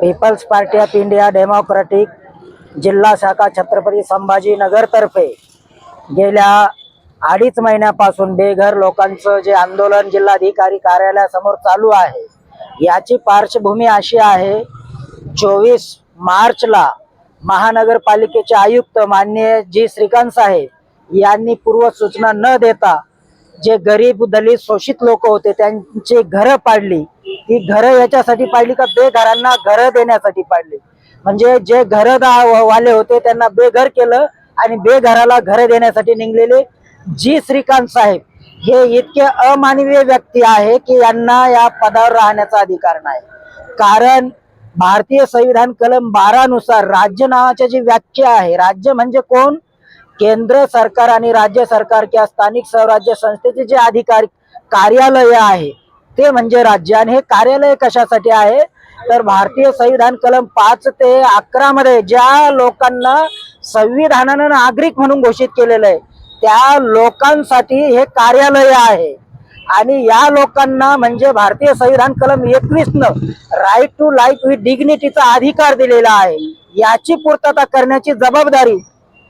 People's party of India democratic जिल्हा शाखा छत्रपती संभाजीनगर तर्फे गेल्या अडीच महिन्यापासून बेघर लोकांचं जे आंदोलन जिल्हाधिकारी कार्यालयासमोर चालू आहे याची पार्श्वभूमी अशी आहे चोवीस मार्चला महानगरपालिकेचे आयुक्त माननीय जी श्रीकांत साहेब यांनी पूर्व सूचना न देता जे गरीब दलित शोषित लोक होते त्यांची घरं पाडली. ती घरं याच्यासाठी पाडली का? बेघरांना घरं देण्यासाठी पाडली. म्हणजे जे घरं वाले होते त्यांना बेघर केलं आणि बेघराला घरं देण्यासाठी निघलेले जी श्रीकांत साहेब. हे इतके अमानवीय व्यक्ती आहे की यांना या पदावर राहण्याचा अधिकार नाही. कारण भारतीय संविधान कलम बारा नुसार राज्य नावाची जी व्याख्या आहे राज्य म्हणजे कोण? केंद्र सरकार आणि राज्य सरकार किंवा स्थानिक स्वराज्य संस्थेचे जे अधिकार कार्यालय आहे ते म्हणजे राज्य. आणि हे कार्यालय कशासाठी आहे? तर भारतीय संविधान कलम पाच ते अकरा मध्ये ज्या लोकांना संविधानानं नागरिक म्हणून घोषित केलेलं आहे त्या लोकांसाठी हे कार्यालय आहे. आणि या लोकांना म्हणजे भारतीय संविधान कलम एकवीस न राईट टू लाईफ विथ डिग्निटीचा अधिकार दिलेला आहे. याची पूर्तता करण्याची जबाबदारी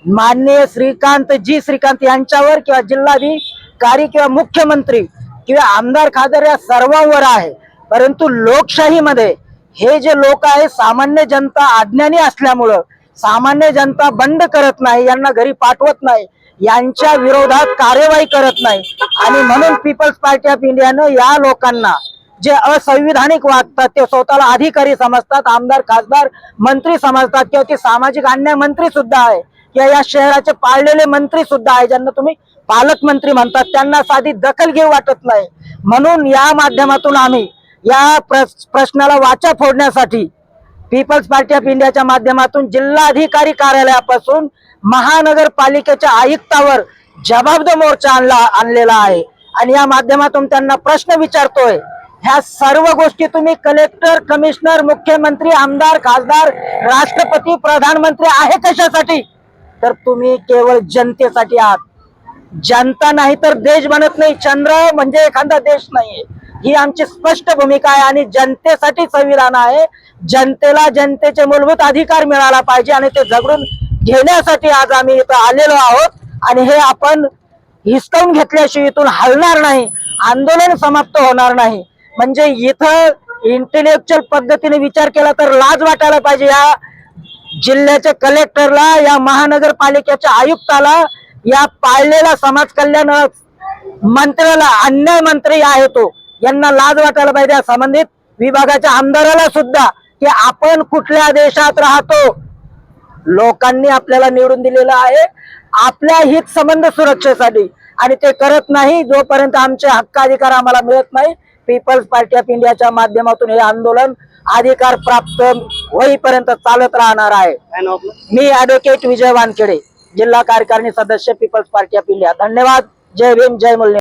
माननीय श्रीकांत जी श्रीकांत यांच्यावर किंवा जिल्हाधिकारी किंवा मुख्यमंत्री किंवा आमदार खासदार या सर्वांवर आहे. परंतु लोकशाहीमध्ये हे जे लोक आहे सामान्य जनता अज्ञानी असल्यामुळं सामान्य जनता बंड करत नाही यांना घरी पाठवत नाही यांच्या विरोधात कार्यवाही करत नाही. आणि म्हणून पीपल्स पार्टी ऑफ इंडियानं या लोकांना जे असंविधानिक वागतात ते स्वतःला अधिकारी समजतात आमदार खासदार मंत्री समजतात किंवा ते सामाजिक अन्याय मंत्री सुद्धा आहे किंवा या शहराचे पाळलेले मंत्री सुद्धा आहे ज्यांना तुम्ही पालकमंत्री म्हणतात त्यांना साधी दखल घेऊ वाटत नाही. म्हणून या माध्यमातून आम्ही या प्रश्नाला वाचा फोडण्यासाठी पीपल्स पार्टी ऑफ इंडियाच्या माध्यमातून जिल्हाधिकारी कार्यालयापासून महानगरपालिकेच्या आयुक्तावर जबाबदार मोर्चा आणला आणलेला आहे. आणि या माध्यमातून त्यांना प्रश्न विचारतोय. ह्या सर्व गोष्टी तुम्ही कलेक्टर कमिशनर मुख्यमंत्री आमदार खासदार राष्ट्रपती प्रधानमंत्री आहे कशासाठी? तर तुम्ही केवळ जनतेसाठी आहात. जनता नाही तर देश बनत नाही. चंद्र म्हणजे एखादा देश नाहीये. ही आमची स्पष्ट भूमिका आहे आणि जनतेसाठी संविधान आहे. जनतेला जनतेचे मूलभूत अधिकार मिळाला पाहिजे आणि ते झगडून घेण्यासाठी आज आम्ही इथं आलेलो आहोत. आणि हे आपण हिसकावून घेतल्याशिवाय इथून हलणार नाही. आंदोलन समाप्त होणार नाही. म्हणजे इथं इंटेलेक्च्युअल पद्धतीने विचार केला तर लाज वाटायला पाहिजे या जिल्ह्याच्या कलेक्टरला या महानगरपालिकेच्या आयुक्ताला या पाळलेला समाज कल्याण मंत्र्याला अन्याय मंत्री आहे तो. यांना लाज वाटायला पाहिजे या संबंधित विभागाच्या आमदाराला सुद्धा की आपण कुठल्या देशात राहतो. लोकांनी आपल्याला निवडून दिलेलं आहे. आपल्या हित संबंध सुरक्षेसाठी. आणि ते करत नाही जोपर्यंत आमचे हक्क अधिकार आम्हाला मिळत नाही पीपल्स पार्टी ऑफ इंडियाच्या माध्यमातून हे आंदोलन अधिकार प्राप्त होईपर्यंत चालत राहणार आहे. मी ऍडव्होकेट विजय वानखेडे जिल्हा कार्यकारिणी सदस्य पीपल्स पार्टी ऑफ इंडिया धन्यवाद. जय भीम जय मुल्ले